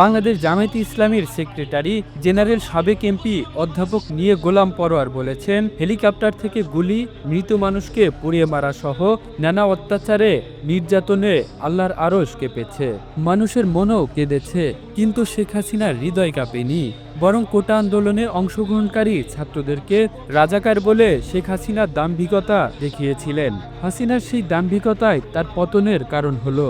বাংলাদেশ জামায়াতে ইসলামীর secretary general সাবেক MP অধ্যাপক নিয়ে গোলাম পরোয়ার বলেছেন, হেলিকপ্টার থেকে গুলি, মৃত মানুষকে পুড়িয়ে মারা সহ নানা অত্যাচারে নির্যাতনে আল্লাহর আরশ কেঁপেছে। মানুষের মনও কেঁদেছে, কিন্তু শেখ হাসিনার হৃদয় কাঁপেনি। বরং কোটা আন্দোলনে অংশগ্রহণকারী ছাত্রদেরকে রাজাকার বলে শেখ হাসিনার দাম্ভিকতা দেখিয়েছিলেন। হাসিনার সেই দাম্ভিকতায় তার পতনের কারণ হলো।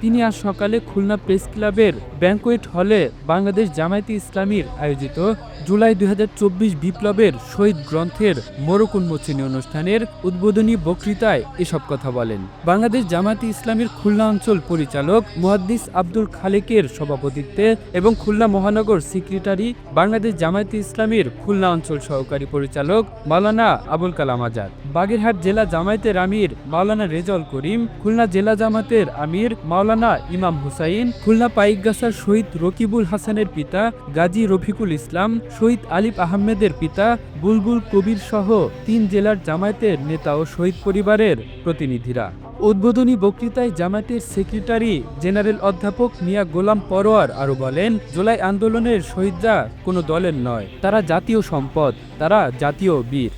তিনি আজ সকালে খুলনা প্রেস ক্লাবের ব্যাংকোয়েট হলে বাংলাদেশ জামায়াতে ইসলামীর আয়োজিত জুলাই দুই হাজার চব্বিশ বিপ্লবের শহীদ গ্রন্থের মোড়ক উন্মোচনী অনুষ্ঠানের উদ্বোধনী বক্তৃতায় এসব কথা বলেন। বাংলাদেশ জামায়াতে ইসলামীর খুলনা অঞ্চল পরিচালক মুহাদ্দিস আব্দুল খালেকের সভাপতিত্বে এবং খুলনা মহানগর সেক্রেটারি বাংলাদেশ জামায়াতে ইসলামীর খুলনা অঞ্চল সহকারী পরিচালক মাওলানা আবুল কালাম আজাদ। বাগেরহাট জেলা জামায়াতের আমির মাওলানা রেজাউল করিম, খুলনা জেলা জামাতের আমির মাওলানা ইমাম হুসাইন, খুলনা পাইকগাছার শহীদ রকিবুল হাসানের পিতা, গাজী রফিকুল ইসলাম, শহীদ আলিফ আহমেদের পিতা, বুলবুল কবির সহ তিন জেলার জামায়াতের নেতা ও শহীদ পরিবারের প্রতিনিধিরা। উদ্বোধনী বক্তৃতায় জামায়াতের সেক্রেটারি জেনারেল অধ্যাপক মিয়া গোলাম পরোয়ার আরও বলেন, জুলাই আন্দোলনের শহীদরা কোনো দলের নয়, তারা জাতীয় সম্পদ, তারা জাতীয় বীর।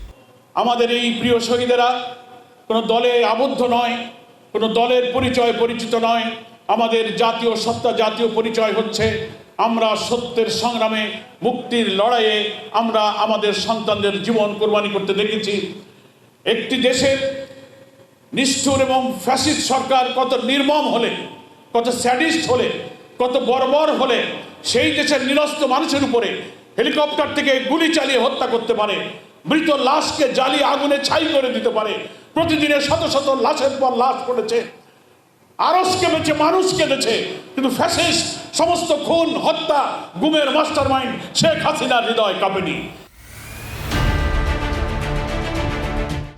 আমাদের এই প্রিয় শহীদেরা কোনো দলে আবদ্ধ নয় কোনো দলের পরিচয় পরিচিত নয়। আমাদের জাতীয় সত্তা, জাতীয় পরিচয় হচ্ছে আমরা সত্যের সংগ্রামে মুক্তির লড়াইয়ে আমরা আমাদের সন্তানদের জীবন কোরবানি করতে দেখেছি। একটি দেশের নিষ্ঠুর এবং ফ্যাসিস্ট সরকার কত নির্মম হলে, কত স্যাডিস্ট হলে, কত বর্বর হলে, সেই দেশের নিরস্ত মানুষের উপরে হেলিকপ্টার থেকে গুলি চালিয়ে হত্যা করতে পারে, মৃত লাশকে জ্বালিয়ে আগুনে ছাই করে দিতে পারে। প্রতিদিনে শত শত লাশের পর লাশ পড়েছে। আরস কেঁপেছে মানুষ কেঁদেছে, কিন্তু ফ্যাসিস্ট সমস্ত খুন, হত্যা, গুমের মাস্টার মাইন্ড শেখ হাসিনার হৃদয় কাঁপেনি।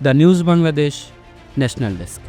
The news Bangladesh national desk.